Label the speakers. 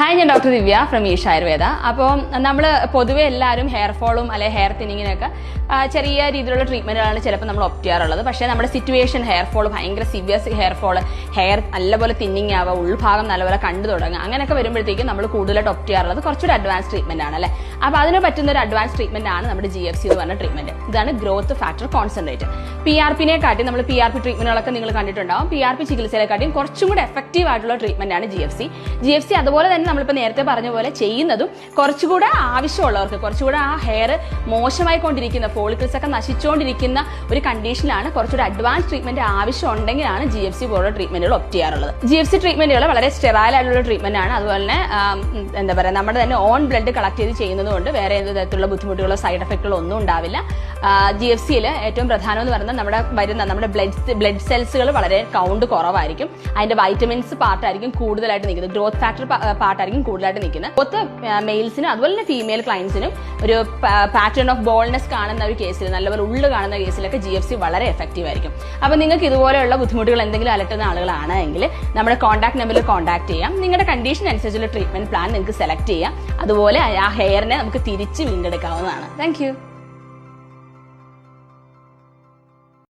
Speaker 1: Hi ഞാൻ doctor Divya from Isha Ayurveda അപ്പോൾ നമ്മൾ പൊതുവെ എല്ലാവരും ഹെയർ ഫോളും അല്ലെങ്കിൽ ഹെയർ തിന്നിങ്ങിനൊക്കെ ചെറിയ രീതിയിലുള്ള ട്രീറ്റ്മെന്റുകളാണ് ചിലപ്പോൾ നമ്മൾ ഒപ്റ്റ് ചെയ്യാറുള്ളത്. പക്ഷേ നമ്മുടെ സിറ്റുവേഷൻ ഹെയർ ഫോൾ ഭയങ്കര സിവിയർ ഹെയർ ഫോൾ ഹെയർ നല്ലപോലെ തിന്നിങ് ആവുക ഉൾഭാഗം നല്ലപോലെ കണ്ടു തുടങ്ങുക അങ്ങനെയൊക്കെ വരുമ്പോഴത്തേക്കും നമ്മൾ കൂടുതലായിട്ട് ഒപ്റ്റ് ചെയ്യാറുള്ളത് കുറച്ചൊരു അഡ്വാൻസ് ട്രീറ്റ്മെന്റ് ആണ് അല്ലേ? അപ്പോൾ അതിന് പറ്റുന്ന ഒരു അഡ്വാൻസ് ട്രീറ്റ്മെന്റ് ആണ് നമ്മുടെ ജി എഫ് സി എന്ന് പറഞ്ഞ ട്രീറ്റ്മെന്റ് ഇതാണ് growth factor concentrate P R പിനെ കാട്ടി നമ്മൾ പി ആർ പി ട്രീറ്റ്മെന്റുകളൊക്കെ നിങ്ങൾ കണ്ടിട്ടുണ്ടാവും. പി ആർ പി ചികിത്സയെക്കാട്ടിയും കുറച്ചും കൂടി എഫക്റ്റീവ് ആയിട്ടുള്ള ട്രീറ്റ്മെന്റ് ആണ് G F C G F C അതുപോലെ തന്നെ നമ്മളിപ്പോൾ നേരത്തെ പറഞ്ഞ പോലെ ചെയ്യുന്നതും കുറച്ചുകൂടെ ആവശ്യമുള്ളവർക്ക് കുറച്ചുകൂടെ ആ ഹെയർ മോശമായി കൊണ്ടിരിക്കുന്ന ഫോളിക്കിൾസ് ഒക്കെ നശിച്ചുകൊണ്ടിരിക്കുന്ന ഒരു കണ്ടീഷനിലാണ് കുറച്ചുകൂടെ അഡ്വാൻസ് ട്രീറ്റ്മെന്റ് ആവശ്യം ഉണ്ടെങ്കിലാണ് ജി എഫ് സി പോലുള്ള ട്രീറ്റ്മെന്റുകൾ ഒപ്റ്റ് ചെയ്യാറുള്ളത്. ജി എഫ് സി ട്രീറ്റ്മെന്റുകൾ വളരെ സ്റ്റെറൈൽ ആയിട്ടുള്ള ട്രീറ്റ്മെന്റ് ആണ്. അതുപോലെ തന്നെ എന്താ പറയുക നമ്മുടെ തന്നെ ഓൺ ബ്ലഡ് കളക്ട് ചെയ്ത് ചെയ്യുന്നത് കൊണ്ട് വേറെ എന്ത് തരത്തിലുള്ള ബുദ്ധിമുട്ടുകളോ സൈഡ് എഫക്റ്റുകളോ ഒന്നും ഉണ്ടാവില്ല. ജി എഫ് സിയിൽ ഏറ്റവും പ്രധാനം എന്ന് പറയുന്നത് നമ്മുടെ വരുന്ന നമ്മുടെ ബ്ലഡ് ബ്ലഡ് സെൽസുകൾ വളരെ കൗണ്ട് കുറവായിരിക്കും. അതിന്റെ വൈറ്റമിൻസ് പാർട്ടായിരിക്കും കൂടുതലായിട്ട് നിൽക്കുന്നത്. ഗ്രോത്ത് ഫാക്ടർ പാർട്ടായിരിക്കും കൂടുതലായിട്ട് നിൽക്കുന്നത്. ഒത്ത് മെയിൽസിനും അതുപോലെ തന്നെ ഫീമെയിൽ ക്ലയൻസിനും ഒരു പാറ്റേൺ ഓഫ് ബോൾനെസ് കാണുന്ന ഒരു കേസിൽ നല്ലപോലെ ഉള്ളു കാണുന്ന കേസിലൊക്കെ ജി എഫ് സി വളരെ എഫക്റ്റീവ് ആയിരിക്കും. അപ്പോൾ നിങ്ങൾക്ക് ഇതുപോലെയുള്ള ബുദ്ധിമുട്ടുകൾ എന്തെങ്കിലും അലട്ടുന്ന ആളുകളാണ് എങ്കിൽ നമ്മുടെ കോൺടാക്ട് നമ്പറിൽ കോൺടാക്ട് ചെയ്യാം. നിങ്ങളുടെ കണ്ടീഷൻ അനുസരിച്ചുള്ള ട്രീറ്റ്മെന്റ് പ്ലാൻ നിങ്ങൾക്ക് സെലക്ട് ചെയ്യാം. അതുപോലെ ആ ഹെയറിനെ നമുക്ക് തിരിച്ച് വീണ്ടെടുക്കാവുന്നതാണ്. താങ്ക്